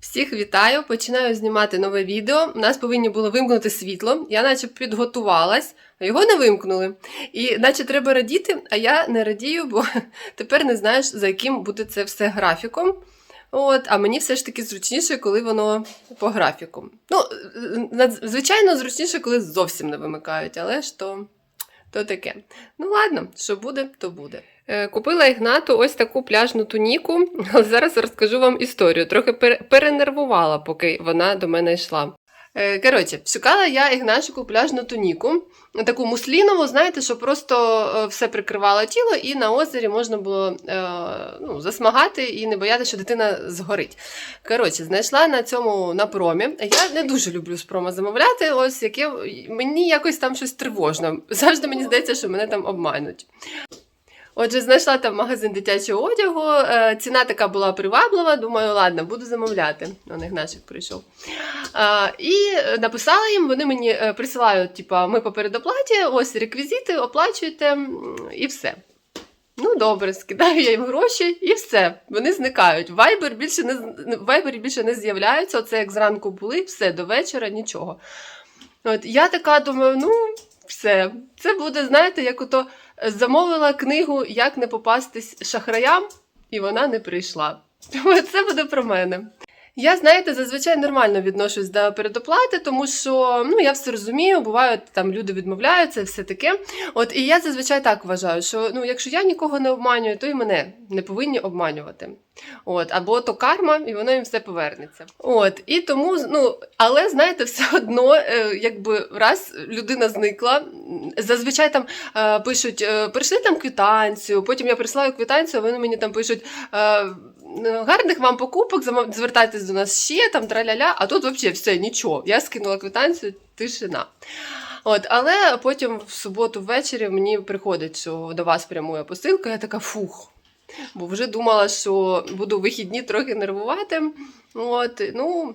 Всіх вітаю! Починаю знімати нове відео. У нас повинні було вимкнути світло. Я наче підготувалась, а його не вимкнули. І наче треба радіти, а я не радію, бо тепер не знаєш, за яким буде це все графіком. От, а мені все ж таки зручніше, коли воно по графіку. Ну, звичайно, зручніше, коли зовсім не вимикають, але ж то, то таке. Ну ладно, що буде, то буде. Е, Купила Ігнату ось таку пляжну туніку, але зараз розкажу вам історію. Трохи перенервувала, поки вона до мене йшла. Е, Коротше, шукала я Ігнашику пляжну туніку, таку муслінову, знаєте, що просто е, все прикривало тіло, і на озері можна було ну, засмагати і не боятися, що дитина згорить. Коротше, знайшла на цьому на промі. Я не дуже люблю з прома замовляти, ось яке мені якось там щось тривожно. Завжди мені здається, що мене там обмануть. Отже, знайшла там магазин дитячого одягу. е, Ціна така була приваблива. Думаю, ладно, буду замовляти. Он Ігнашик прийшов. І написала їм, вони мені е, присилають, типа, ми по передоплаті, ось реквізити, оплачуєте і все. Ну, добре, скидаю я їм гроші і все. Вони зникають. Viber більше не Viber більше не з'являються. Оце як зранку були, все, до вечора нічого. От я така думаю, ну, все. Це буде, знаєте, як ото замовила книгу Як не попастись шахраям, і вона не прийшла. Тому це буде про мене. Я, знаєте, зазвичай нормально відношусь до передоплати, тому що ну я все розумію, бувають там люди відмовляються, все таке. От і я зазвичай так вважаю, що ну, якщо я нікого не обманюю, то і мене не повинні обманювати. От, або то карма, і воно їм все повернеться. От, і тому, ну, але знаєте, все одно, е, якби раз людина зникла, зазвичай там е, пишуть, е, прийшли там квитанцію, потім я присилаю квитанцію, вони мені там пишуть. Е, Гарних вам покупок, звертайтесь до нас ще, там траля-ля, а тут взагалі все, нічого. Я скинула квитанцію, тишина. От, але потім в суботу ввечері мені приходить, що до вас прямує посилка, я така фух. Бо вже думала, що буду вихідні трохи нервувати. От, ну,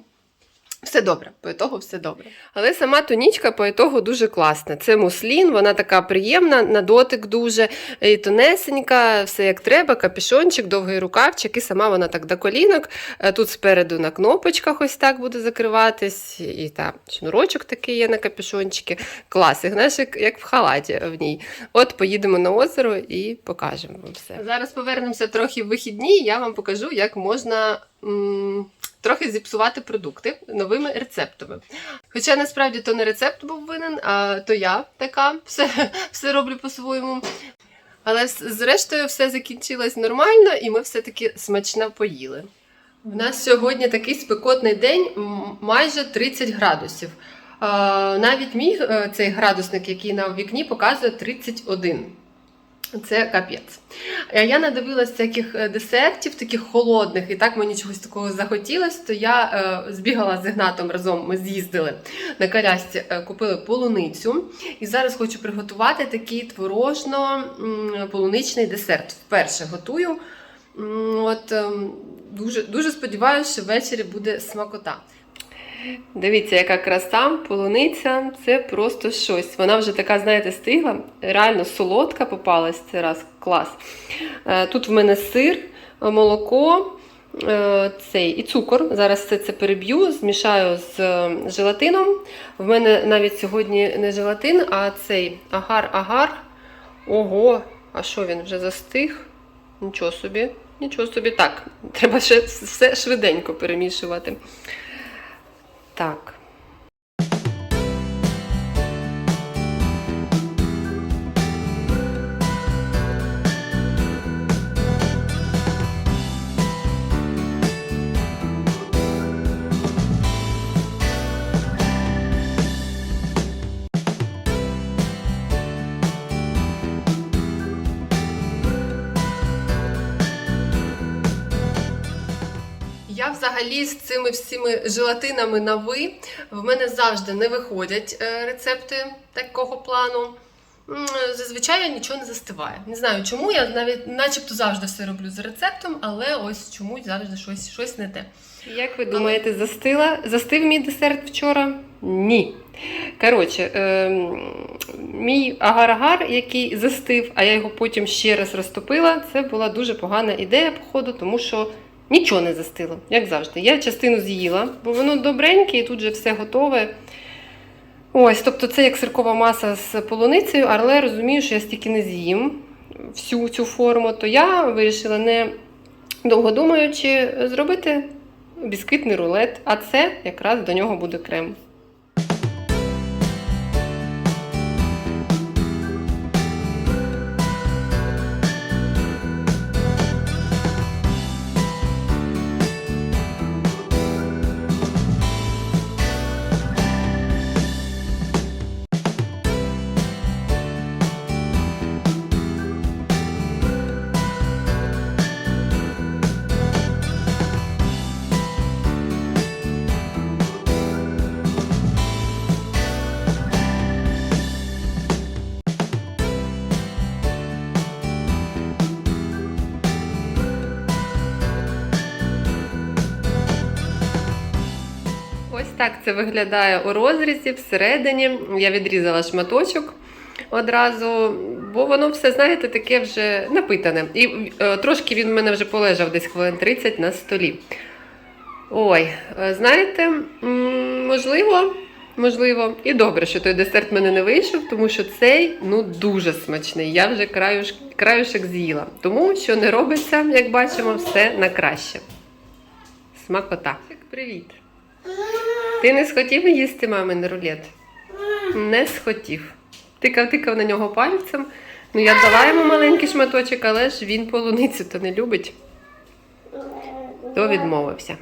все добре, по ітогу все добре. Але сама тунічка по ітогу дуже класна. Це муслін, вона така приємна, на дотик дуже і тонесенька, все як треба, капюшончик, довгий рукавчик, і сама вона так до колінок. Е, Тут спереду на кнопочках ось так буде закриватись, і там шнурочок такий є на капюшончики. Клас, і знаєш, як, як в халаті в ній. От поїдемо на озеро і покажемо вам все. Зараз повернемося трохи в вихідні, і я вам покажу, як можна. м, Трохи зіпсувати продукти новими рецептами. Хоча насправді то не рецепт був винен, а то я така все, все роблю по-своєму. Але зрештою все закінчилось нормально, і ми все-таки смачно поїли. В нас сьогодні такий спекотний день, майже 30 градусів. Навіть мій е, цей градусник, який на вікні, показує 31. Це капець. Е, Я надивилась всяких е, десертів, таких холодних, і так мені чогось такого захотілося, то я е, збігала з Ігнатом разом, ми з'їздили на колясці, е, купили полуницю. І зараз хочу приготувати такий творожно-полуничний десерт. Вперше готую. От, ем, дуже, дуже сподіваюся, що ввечері буде смакота. Дивіться, яка краса, полуниця це просто щось. Вона вже така, знаєте, стигла, реально солодка попалась це раз клас. Е, Тут в мене сир, молоко, е, цей і цукор. Зараз все це переб'ю, змішаю з е, желатином. В мене навіть сьогодні не желатин, а цей агар-агар. Ого, а що він вже застиг? Нічого собі, нічого собі. Так, треба ще все швиденько перемішувати. Так. Взагалі з цими всіми желатинами на ви. В мене завжди не виходять е, рецепти такого плану. Зазвичай я нічого не застиває. Не знаю чому, я навіть начебто завжди все роблю за рецептом, але ось чомусь завжди щось, щось не те. Як ви думаєте, застила? Застив мій десерт вчора? Ні. Коротше, ем, мій агар-агар, який застив, а я його потім ще раз розтопила, це була дуже погана ідея, походу, тому що Нічого не застило, як завжди. Я частину з'їла, бо воно добреньке і тут же все готове. Ось, тобто це як сиркова маса з полуницею, але розумію, що я стільки не з'їм всю цю форму, то я вирішила не довго думаючи зробити бісквітний рулет, а це якраз до нього буде крем. Так це виглядає у розрізі всередині. Я відрізала шматочок одразу, бо воно все, знаєте, таке вже напитане. І е, трошки він в мене вже полежав десь хвилин 30 на столі. Ой, е, знаєте, можливо, можливо, і добре, що той десерт в мене не вийшов, тому що цей ну дуже смачний. Я вже краюш, краюшек з'їла. Тому що не робиться, як бачимо, все на краще. Смакота. Привіт. Ти не схотів їсти мамин рулет? Не схотів. Тикав, тикав на нього пальцем. Ну, я дала йому маленький шматочок, але ж він полуницю то не любить, то відмовився.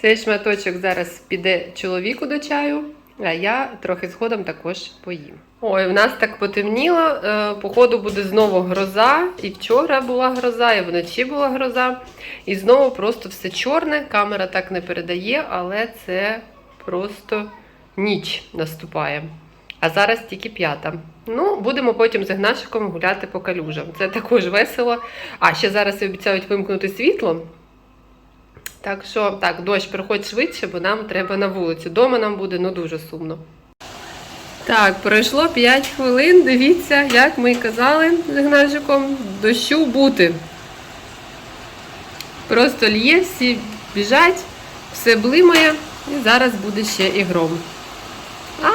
Цей шматочок зараз піде чоловіку до чаю, а я трохи згодом також поїм. Ой, в нас так потемніло. е, Походу буде знову гроза. І вчора була гроза, і вночі була гроза. І знову просто все чорне. Камера так не передає, але це просто ніч наступає. А зараз тільки п'ята. Ну, будемо потім з Ігнашиком гуляти по калюжам. Це також весело. А ще зараз обіцяють вимкнути світло. Так що, так, дощ приходь швидше, бо нам треба на вулицю. Дома нам буде ну дуже сумно. Так, пройшло 5 хвилин. Дивіться, як ми і казали з Ігнашиком, дощу бути. Просто лє, всі біжать, все блимає, і зараз буде ще і гром. А,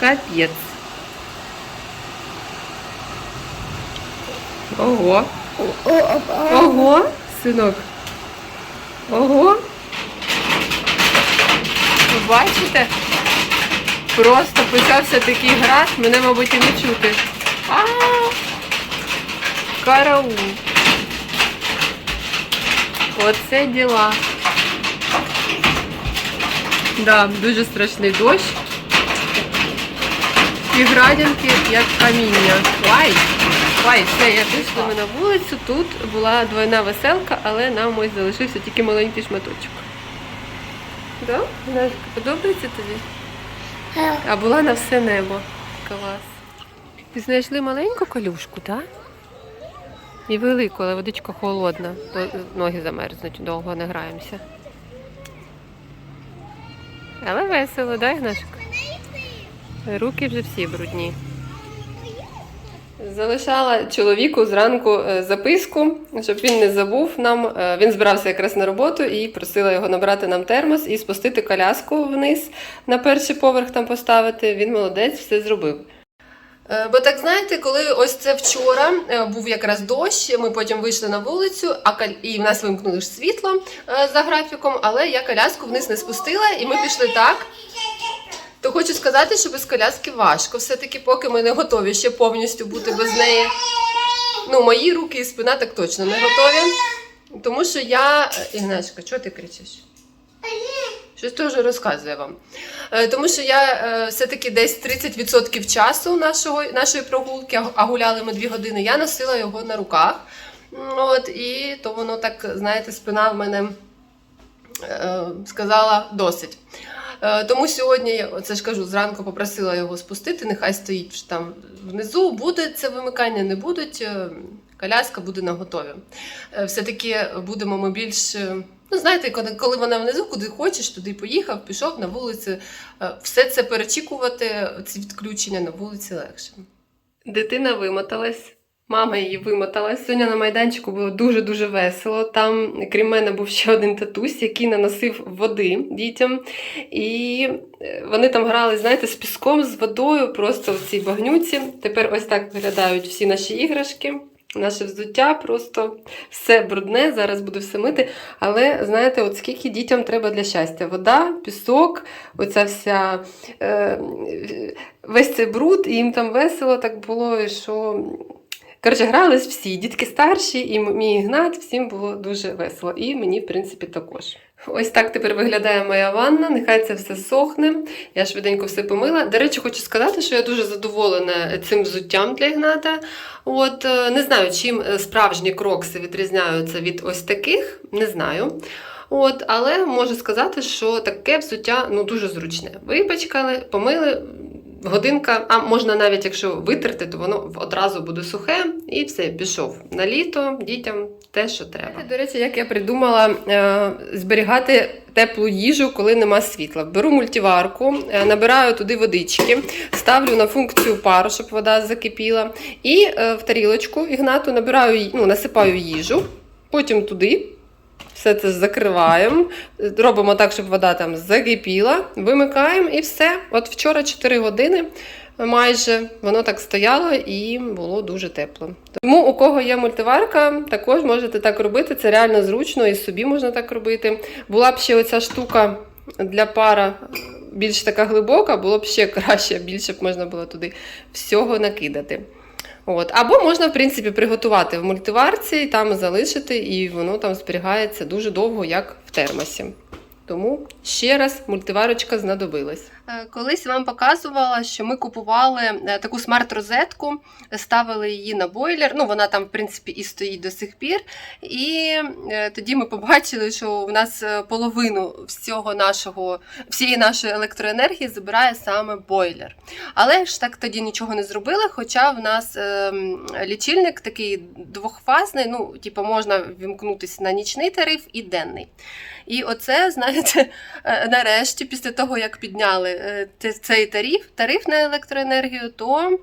капець. Ого. Ого, синок. Ого. Ви бачите? Просто почався такий град, мене, мабуть, і не чути. А, -а, -а! караул. Оце діла. Да, дуже страшний дощ. І градянки, як каміння. Вай! Вай, все, я вийшла ми на вулицю. Тут була двойна веселка, але нам ось залишився тільки маленький шматочок. Да? Настя, Подобається тобі? А була на все небо. Клас. Ви знайшли маленьку калюшку, так? І велику, але водичка холодна, то ноги замерзнуть, довго не граємося. Але весело, да, Ігнашик? Руки вже всі брудні. Залишала чоловіку зранку е, записку, щоб він не забув нам. Е, Він збирався якраз на роботу і просила його набрати нам термос і спустити коляску вниз на перший поверх там поставити. Він молодець, все зробив. Е, Бо так знаєте, коли ось це вчора був якраз дощ, ми потім вийшли на вулицю, а каль... і в нас вимкнули ж світло за графіком, але я коляску вниз не спустила, і ми пішли так. То хочу сказати, що без коляски важко. Все-таки, поки ми не готові ще повністю бути без неї. Ну, мої руки і спина так точно не готові. Тому що я. е, Ігначка, чого ти кричиш? Щось теж розказує вам. Е, Тому що я е, все-таки десь 30% часу нашого, нашої прогулки, а- гуляли ми 2 години, я носила його на руках. От, і то воно так, знаєте, спина в мене сказала досить. Е, Тому сьогодні, я оце ж кажу, зранку попросила його спустити, нехай стоїть там внизу. Буде це вимикання, не будуть. е, Коляска буде на готові. Е, Все-таки будемо ми більш. Ну, знаєте, коли, коли вона внизу, куди хочеш, туди поїхав, пішов на вулицю. Все це перечікувати, ці відключення на вулиці легше. Дитина вимоталась, Мама її вимотала. Сьогодні на майданчику було дуже-дуже весело. Там, крім мене, був ще один татусь, який наносив води дітям. І е, вони там грали, знаєте, з піском, з водою, просто в цій багнюці. Тепер ось так виглядають всі наші іграшки. Наше взуття просто все брудне, зараз буду все мити. Але знаєте, от скільки дітям треба для щастя? Вода, пісок, оця вся е, весь цей бруд, і їм там весело так було, що. Коротше, грались всі, дітки старші, і мій Ігнат, всім було дуже весело. І мені, в принципі, також. Ось так тепер виглядає моя ванна. Нехай це все сохне. Я швиденько все помила. До речі, хочу сказати, що я дуже задоволена цим взуттям для Ігната. От е, не знаю, чим е, справжні крокси відрізняються від ось таких, не знаю. От, але можу сказати, що таке взуття ну, дуже зручне. Випачкали, помили. Годинка, а можна навіть якщо витерти, то воно одразу буде сухе і все, пішов на літо дітям те, що треба. До речі, як я придумала е, зберігати теплу їжу, коли нема світла. Беру мультиварку, е, набираю туди водички, ставлю на функцію пару, щоб вода закипіла, і е, в тарілочку ігнату набираю, ну, насипаю їжу, потім туди. Все це закриваємо, робимо так, щоб вода там закипіла, вимикаємо і все. От вчора 4 години майже воно так стояло і було дуже тепло. Тому у кого є мультиварка, також можете так робити. Це реально зручно і собі можна так робити. Була б ще оця штука для пара більш така глибока, було б ще краще, більше б можна було туди всього накидати. От. Або можна, в принципі, приготувати в мультиварці, там залишити, і воно там зберігається дуже довго, як в термосі. Тому ще раз мультиварочка знадобилась. Е, Колись вам показувала, що ми купували е, таку смарт-розетку, ставили її на бойлер. Ну, вона там, в принципі, і стоїть до сих пір. І е, тоді ми побачили, що в нас половину всього нашого, всієї нашої електроенергії забирає саме бойлер. Але ж так тоді нічого не зробили, хоча в нас лічильник такий двохфазний, ну, типу, можна вімкнутися на нічний тариф і денний. І оце, знаєте, нарешті, після того, як підняли цей тариф, тариф на електроенергію, то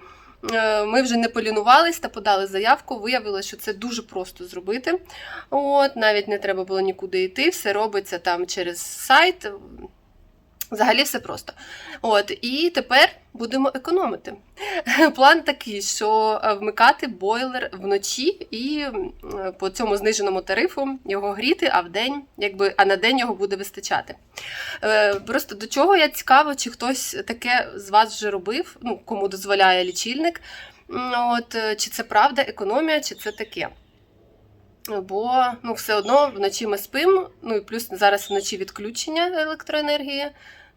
е, ми вже не полінувались та подали заявку. Виявилося, що це дуже просто зробити. От, навіть не треба було нікуди йти, все робиться там через сайт. Взагалі все просто. От, і тепер будемо економити. План такий, що е, вмикати бойлер вночі і е, по цьому зниженому тарифу його гріти, а вдень, якби, а на день його буде вистачати. Е, Просто до чого я цікаво, чи хтось таке з вас вже робив, ну, кому дозволяє лічильник. От, чи це правда економія, чи це таке. Бо ну, все одно вночі ми спимо, ну і плюс зараз вночі відключення електроенергії.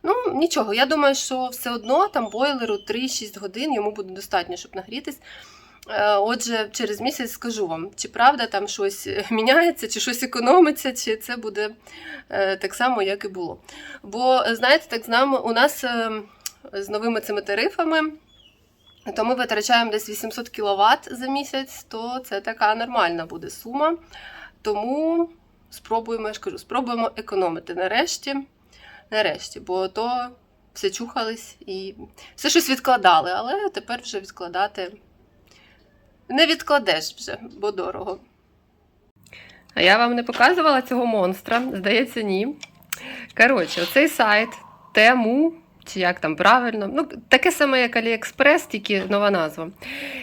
Ну, нічого, я думаю, що все одно там бойлеру 3-6 годин йому буде достатньо, щоб нагрітись. Е, Отже, через місяць скажу вам, чи правда там щось е, міняється, чи щось економиться, чи це буде е, так само, як і було. Бо, знаєте, так знаємо, у нас з новими цими тарифами то ми витрачаємо десь 800 кВт за місяць, то це така нормальна буде сума. Тому спробуємо, я ж кажу, спробуємо економити нарешті. Нарешті, бо то все чухались і все щось відкладали, але тепер вже відкладати не відкладеш вже, бо дорого. А я вам не показувала цього монстра, здається, ні. Коротше, оцей сайт Тему, чи як там правильно, ну, таке саме, як Аліекспрес, тільки нова назва.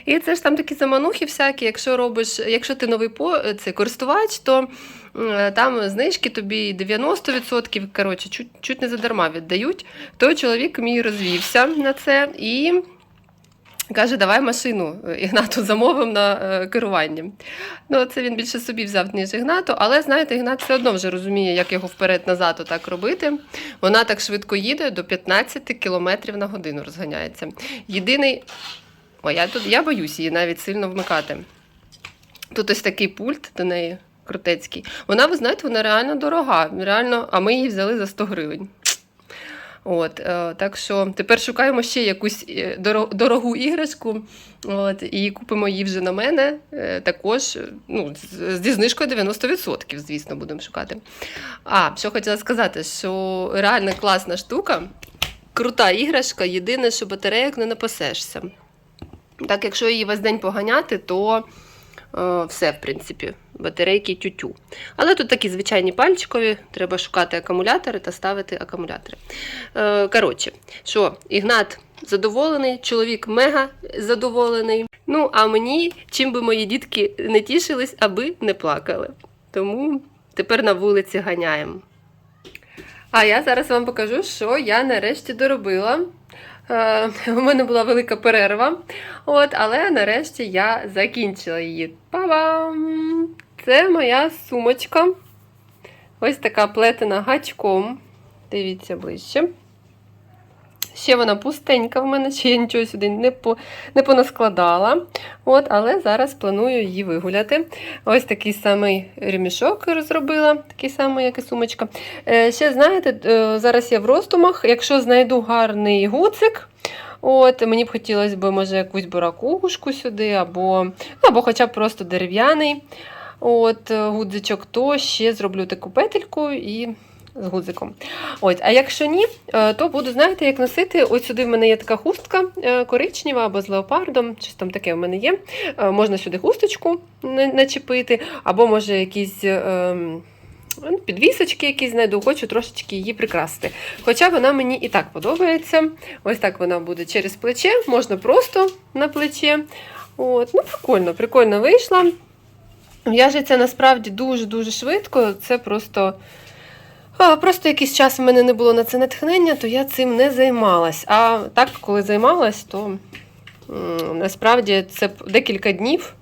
І це ж там такі заманухи всякі, якщо робиш, якщо ти новий по, це, користувач, то е, там знижки тобі 90%, коротше, чуть, чуть не задарма віддають. Той чоловік мій розвівся на це і каже, давай машину е, Ігнату замовимо на е, керування. Ну, це він більше собі взяв, ніж Ігнату, але знаєте, Ігнат все одно вже розуміє, як його вперед-назад отак робити. Вона так швидко їде, до 15 км на годину розганяється. Єдиний. Ой, я тут я боюсь її навіть сильно вмикати. Тут ось такий пульт до неї крутецький. Вона, ви знаєте, вона реально дорога. Реально, а ми її взяли за 100 гривень. От, е, так що тепер шукаємо ще якусь е, дорогу іграшку. От, і купимо її вже на мене. е, Також ну, зі знижкою 90%, звісно, будемо шукати. А, що хотіла сказати, що реально класна штука, крута іграшка, єдине, що батарейок не напасешся. Так, якщо її весь день поганяти, то все, в принципі, батарейки тютю. Але тут такі звичайні пальчикові, треба шукати акумулятори та ставити акумулятори. Е, коротше, що, Ігнат задоволений, чоловік мега задоволений. Ну, а мені, чим би мої дітки не тішились, аби не плакали. Тому тепер на вулиці ганяємо. А я зараз вам покажу, що я нарешті доробила. Е, у мене була велика перерва, от, але нарешті я закінчила її. Па-бам! Це моя сумочка. Ось така плетена гачком. Дивіться ближче. Ще вона пустенька в мене, ще я нічого сюди не, по, не понаскладала. От, але зараз планую її вигуляти. Ось такий самий ремішок розробила, такий самий, як і сумочка. Е, ще, знаєте, е, зараз я в роздумах, якщо знайду гарний гуцик, от, мені б хотілося б, може, якусь буракушку сюди, або, ну, або хоча б просто дерев'яний от, гудзичок, то ще зроблю таку петельку і з гудзиком. Ось, а якщо ні, е, то буду, знаєте, як носити. Ось сюди в мене є така хустка е, коричнева або з леопардом, щось там таке в мене є. Е, Можна сюди хусточку начепити, або може якісь. ем, ну, Підвісочки якісь знайду, хочу трошечки її прикрасити. Хоча вона мені і так подобається. Ось так вона буде через плече, можна просто на плече. От, ну, прикольно, прикольно вийшла. В'яжеться насправді дуже-дуже швидко. Це просто. Просто якийсь час в мене не було на це натхнення, то я цим не займалась. А так, коли займалась, то насправді це декілька днів.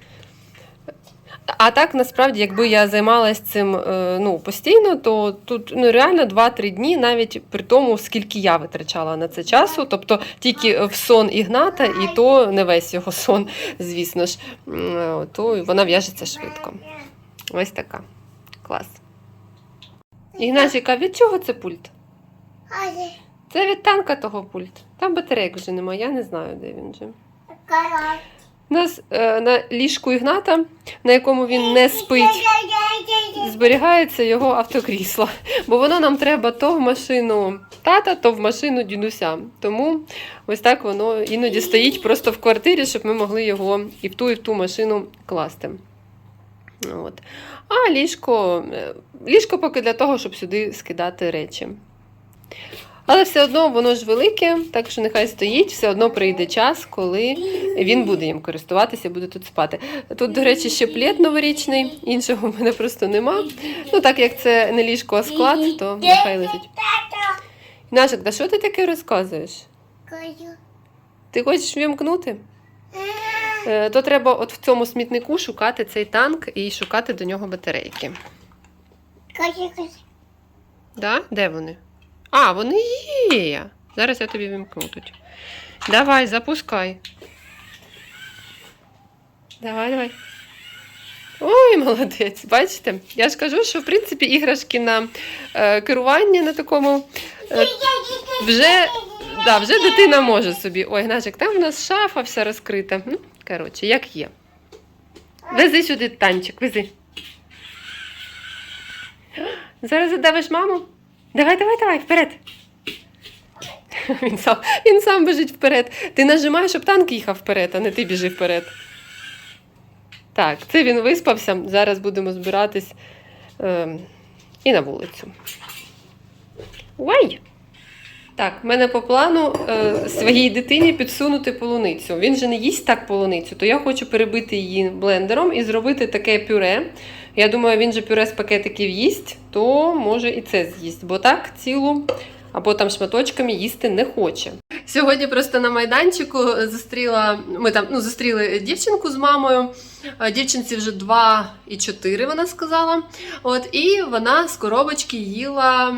А так, насправді, якби я займалась цим е, ну, постійно, то тут ну, реально 2-3 дні, навіть при тому, скільки я витрачала на це часу. Тобто тільки в сон Ігната, і то не весь його сон, звісно ж, е, то вона в'яжеться швидко. Ось така. Клас. Ігнатіка, від чого це пульт? Це від танка того пульт. Там батарейок вже немає, я не знаю, де він вже. У нас е, на ліжку Ігната, на якому він не спить, зберігається його автокрісло. Бо воно нам треба то в машину тата, то в машину дідуся. Тому ось так воно іноді стоїть просто в квартирі, щоб ми могли його і в ту, і в ту машину класти. От. А ліжко, е, ліжко поки для того, щоб сюди скидати речі. Але все одно воно ж велике, так що нехай стоїть, все одно прийде час, коли він буде їм користуватися, буде тут спати. Тут, до речі, ще плед новорічний, іншого в мене просто нема. Ну, так як це не ліжко, а склад, то нехай лежить. Нашик, да що ти таке розказуєш? Ти хочеш вімкнути? Е, То треба от в цьому смітнику шукати цей танк і шукати до нього батарейки. Да? Де вони? А, вони є. Зараз я тобі вімкну тут. Давай, запускай. Давай, давай. Ой, молодець. Бачите? Я ж кажу, що в принципі іграшки на е, керуванні на такому е, вже, да, вже дитина може собі. Ой, Гнашик, там у нас шафа вся розкрита. Коротше, як є. Вези сюди танчик, вези. Зараз задавиш маму. Давай, давай, давай, вперед. Він сам, він сам біжить вперед. Ти нажимаєш, щоб танк їхав вперед, а не ти біжи вперед. Так, це він виспався. Зараз будемо збиратись е, і на вулицю. Ой! Так, в мене по плану е, своїй дитині підсунути полуницю. Він же не їсть так полуницю, то я хочу перебити її блендером і зробити таке пюре. Я думаю, він же пюре з пакетиків їсть, то може і це з'їсть, бо так цілу або там шматочками їсти не хоче. Сьогодні просто на майданчику зустріла. Ми там ну, зустріли дівчинку з мамою. А Дівчинці вже 2 і 4, вона сказала. От, і вона з коробочки їла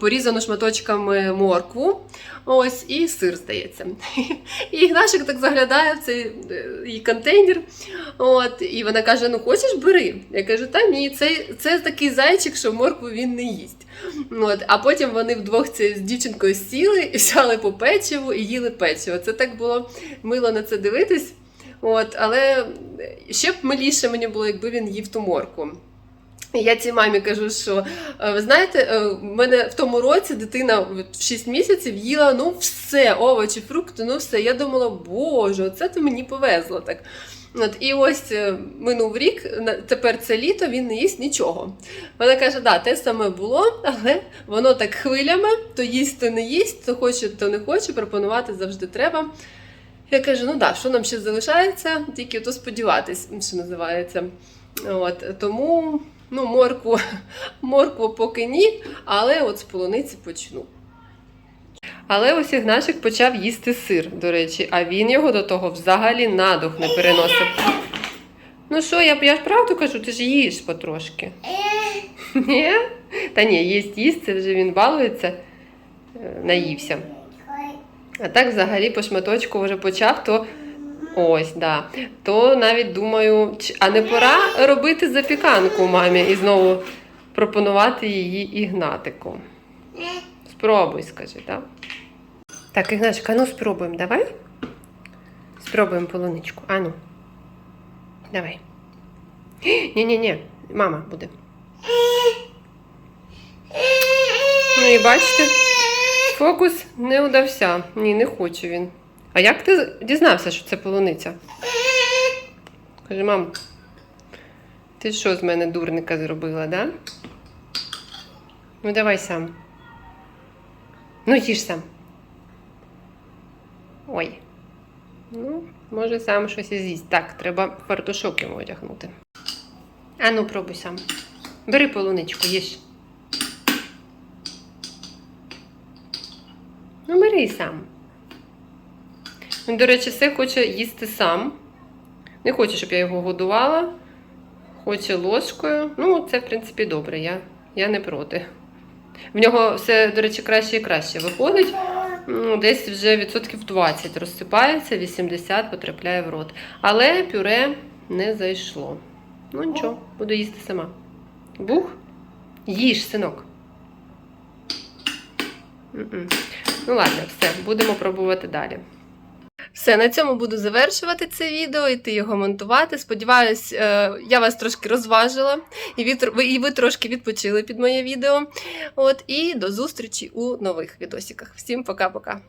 порізану шматочками моркву. Ось, і сир, здається. І Ігнашик так заглядає в цей е, її контейнер. От, і вона каже: Ну, хочеш, бери. Я кажу, та ні, це, це такий зайчик, що моркву він не їсть. От, а потім вони вдвох це з дівчинкою сіли і взяли по печиву і їли печиво. Це так було мило на це дивитись. От, але ще б миліше мені було, якби він їв ту морку. Я цій мамі кажу, що е, ви знаєте, е, в мене в тому році дитина в 6 місяців їла ну все, овочі, фрукти, ну все. Я думала, боже, оце то мені повезло так. От, і ось е, минув рік, тепер це літо, він не їсть нічого. Вона каже, да, те саме було, але воно так хвилями, то їсть, то не їсть, то хоче, то не хоче, пропонувати завжди треба. Я кажу, ну да, що нам ще залишається, тільки то сподіватись, що називається. От, тому ну, моркву, моркву поки ні, але от з полуниці почну. Але ось Ігнашик почав їсти сир, до речі, а він його до того взагалі на дух не переносив. Ну що, я, я ж правду кажу, ти ж їш потрошки. Ні? Та ні, їсть, їсть, це вже він балується, е, наївся. А так взагалі по шматочку вже почав, то ось, да. То навіть думаю, а не пора робити запіканку мамі і знову пропонувати її Ігнатику. Спробуй, скажи, так? Так, Ігнатик, ну спробуємо, давай. Спробуємо полуничку. Ану. Давай. Ні-ні-ні, мама буде. Ну і бачите, фокус не удався. Ні, не хоче він. А як ти дізнався, що це полуниця? Каже, мам, ти що з мене дурника зробила, да? Ну давай сам. Ну, їж сам. Ой. Ну, може сам щось і з'їсть. Так, треба фартушок йому одягнути. А ну, пробуй сам. Бери полуничку, їж. Бери сам. Він, до речі, все хоче їсти сам. Не хоче, щоб я його годувала. Хоче ложкою. Ну, це, в принципі, добре. Я, я не проти. В нього все, до речі, краще і краще виходить. Ну, Десь вже відсотків 20 розсипається, 80 потрапляє в рот. Але пюре не зайшло. Ну нічого, буду їсти сама. Бух? Їж, синок. М-м. Ну ладно, все, будемо пробувати далі. Все, на цьому буду завершувати це відео, іти його монтувати. Сподіваюсь, е, я вас трошки розважила, і ви, і ви трошки відпочили під моє відео. От, і до зустрічі у нових відосиках. Всім пока-пока.